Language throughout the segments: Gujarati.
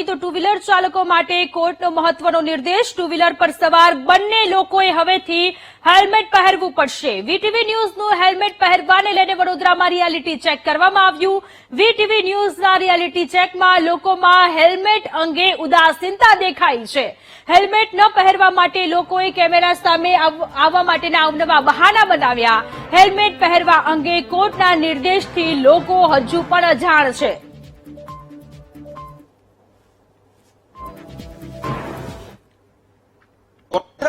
આગામી તો ટુ વ્હીલર ચાલકો માટે કોર્ટનો મહત્વનો નિર્દેશ. ટુ વ્હીલર પર સવાર બંને લોકોએ હવેથી હેલ્મેટ પહેરવું પડશે. વીટીવી ન્યૂઝનું હેલ્મેટ પહેરવાને લઈને વડોદરામાં રિયાલિટી ચેક કરવામાં આવ્યું. વીટીવી ન્યૂઝના રિયાલિટી ચેકમાં લોકોમાં હેલ્મેટ અંગે ઉદાસીનતા દેખાઈ છે. હેલ્મેટ ન પહેરવા માટે લોકોએ કેમેરા સામે આવવા માટેના અવનવા બહાના બનાવ્યા. હેલ્મેટ પહેરવા અંગે કોર્ટના નિર્દેશથી લોકો હજુ પણ અજાણ છે.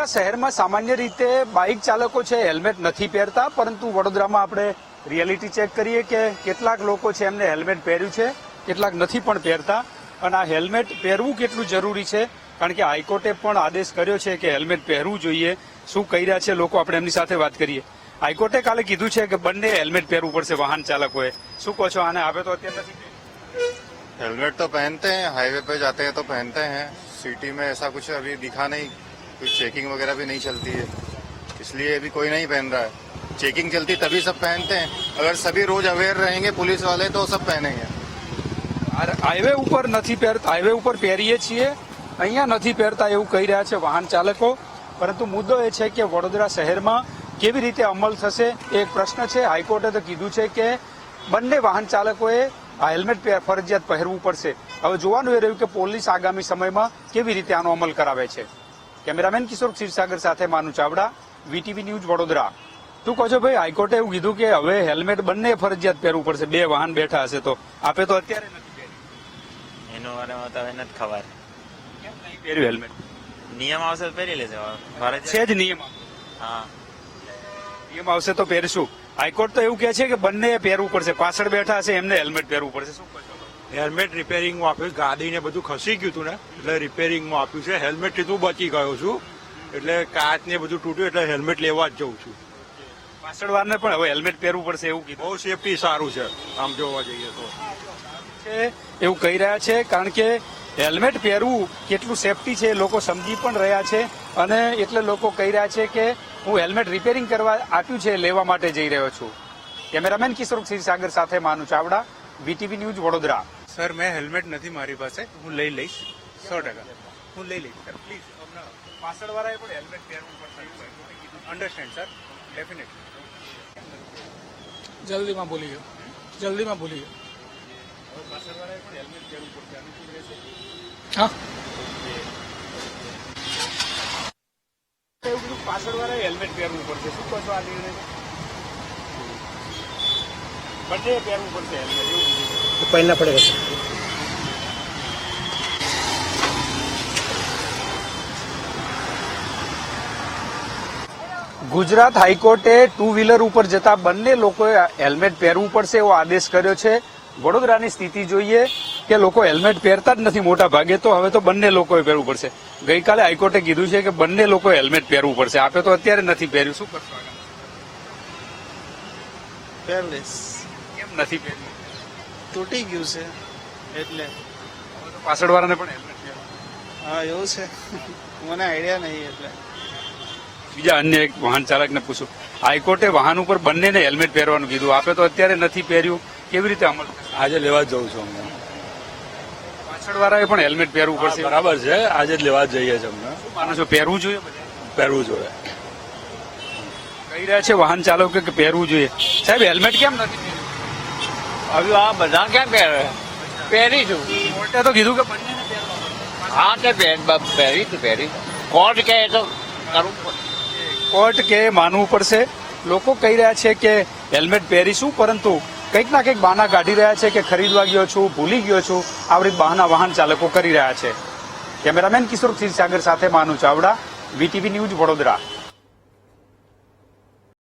વડોદરા શહેરમાં સામાન્ય રીતે બાઇક ચાલકો છે હેલ્મેટ નથી પહેરતા પરંતુ વડોદરામાં આપણે રિયાલિટી ચેક કરીએ કે કેટલાક લોકો છે એમને હેલ્મેટ પહેર્યું છે કેટલાક નથી પણ પહેરતા અને આ હેલ્મેટ પહેરવું કેટલું જરૂરી છે કારણ કે હાઈકોર્ટે પણ આદેશ કર્યો છે કે હેલ્મેટ પહેરવું જોઈએ શું કહી રહ્યા છે લોકો આપણે એમની સાથે વાત કરીએ હાઈકોર્ટે કાલે કીધું છે કે બંને હેલ્મેટ પહેરવું પડશે વાહન ચાલકોએ શું કહો છો આને આવે તો અત્યારે નથી પહેર્યું. हेलमेट तो पहनते हैं हाईवे पे जाते हैं तो पहनते हैं सिटी में ऐसा कुछ अभी दिखा नहीं कुछ चेकिंग वगैरह भी नहीं चलती है इसलिए अभी कोई नहीं पहन रहा है चेकिंग चलती तभी सब पहनते हैं अगर सभी रोज अवेयर रहेंगे पुलिस वाले तो सब पहनेंगे આ હાઈવે ઉપર નથી પહેરતા હાઈવે ઉપર પહેરીએ છીએ અહીંયા નથી પહેરતા એવું કહી રહ્યા છે વાહન ચાલકો પરંતુ મુદ્દો એ છે કે વડોદરા શહેરમાં કેવી રીતે અમલ થશે એ એક પ્રશ્ન છે હાઈકોર્ટે તો કીધું છે કે બંને વાહન ચાલકોએ આ હેલ્મેટ પહે- ફરજિયાત પહેરવું પડશે હવે જોવાનું એ રહ્યું કે પોલીસ આગામી સમયમાં કેવી રીતે આનો અમલ કરાવે છે કેમેરામેન કિશોર ક્ષીરસાગર સાથે માનુ ચાવડા વીટીવી ન્યૂઝ વડોદરા. શું કહો છો ભાઈ હાઈકોર્ટે એવું કીધું કે હવે હેલ્મેટ બંને ફરજિયાત પહેરવું પડશે. બે વાહન બેઠા હશે તો. આપે તો અત્યારે નથી એનો વારે તો હવે નથી ખબર. કેમ નહીં પહેર્યું હેલ્મેટ? નિયમ આવશે તો પહેરી લેશે ફરજ છે જ નિયમ હા. નિયમ આવશે તો પહેરશું. હાઈકોર્ટ તો એવું કહે છે કે બંને પહેરવું પડશે. પાછળ બેઠા હશે એમને હેલ્મેટ પહેરવું પડશે. શું? હેલ્મેટ રિપેરિંગમાં આપ્યું ગાડીને બધું ખસી ગયું હતું ને એટલે રિપેરિંગમાં આપ્યું છે. હેલ્મેટથી તું બચી ગયો છું. એટલે કાચને બધું તૂટ્યું એટલે હેલ્મેટ લેવા જ જઉં છું. પાછળવારને પણ હવે હેલ્મેટ પહેરવું પડશે એવું કીધું. બહુ સેફટી સારું છે. આમ જોવા જઈએ તો. છે એવું કહી રહ્યા છે કારણ કે હેલ્મેટ પહેરવું કેટલું સેફટી છે લોકો સમજી પણ રહ્યા છે. અને એટલે લોકો કહી રહ્યા છે કે હું હેલ્મેટ રિપેરિંગ કરવા આપ્યું છે લેવા માટે જઈ રહ્યો છું. કેમેરામેન કિશોર ક્ષીરસાગર સાથે Manu Chavda VTV news Vadodara. Sir મેં હેલ્મેટ નથી મારી પાસે. હું લઈ લઈશ. સો ટકા. હું લઈ લઈશ સર પ્લીઝ પાછળવાળાએ પણ હેલ્મેટ પહેરવું પડશે. અન્ડરસ્ટેન્ડ સર ડેફિનેટલી જલ્દીમાં ભૂલી ગયો. જલ્દીમાં ભૂલી ગયો. હા. એવું કીધું પાછળ હેલ્મેટ પહેરવું પડશે. શું કહો છો આ નિર્ણય? બંને પહેરવું પડશે હેલ્મેટ એવું पहनना पड़ेगा ગુજરાત હાઈકોર્ટે ટુ વ્હીલર ઉપર જતા બંને લોકોએ હેલ્મેટ પહેરવું પડશે એવો આદેશ કર્યો છે વડોદરાની સ્થિતિ જોઈએ કે લોકો હેલ્મેટ પહેરતા જ નથી મોટા ભાગે તો હવે તો બંને લોકોએ પહેરવું પડશે ગઈકાલે હાઈકોર્ટે કીધું છે કે બંને લોકોએ હેલ્મેટ પહેરવું પડશે આપે તો અત્યારે નથી પહેર્યું શું કરશો આગળ? પેરલેસ કેમ નથી પહેર્યું તૂટી ગયું છે. એટલે? પાછળવાળાને પણ હેલ્મેટ હા એવું છે. મને આઈડિયા નહીં એટલે. બીજા અન્ય એક વાહન ચાલકને પૂછું. હાઈકોર્ટે વાહન ઉપર બંનેને હેલ્મેટ પહેરવાનું કીધું. આપે તો અત્યારે નથી પહેર્યું. કેવી રીતે અમલ આજે લેવા જવું છું અમને પાછળવાળાએ પણ હેલ્મેટ પહેરવું પડશે. બરાબર છે. આજે જ લેવા જ જઈએ છીએ અમને માનો છો પહેરવું જોઈએ પહેરવું જોઈએ. કહી રહ્યા છે વાહન ચાલકો કે પહેરવું જોઈએ. સાહેબ હેલ્મેટ કેમ નથી? હવે આ બધા ક્યાં પહેરે? પહેરીશું. કોર્ટે તો કીધું કે. હા તે પહેર પહેરીશું પહેરીશું કોર્ટ કહે તો કરવું કોર્ટ કે માનવું પડશે. લોકો કહી રહ્યા છે કે હેલ્મેટ પહેરીશું પરંતુ કંઈક ના કંઈક બહાના કાઢી રહ્યા છે કે ખરીદવા ગયો છું ભૂલી ગયો છું. આવી બહાના વાહન ચાલકો કરી રહ્યા છે. કેમેરામેન કિશોર ક્ષીરસાગર સાથે માનુ ચાવડા વીટીવી ન્યૂઝ વડોદરા.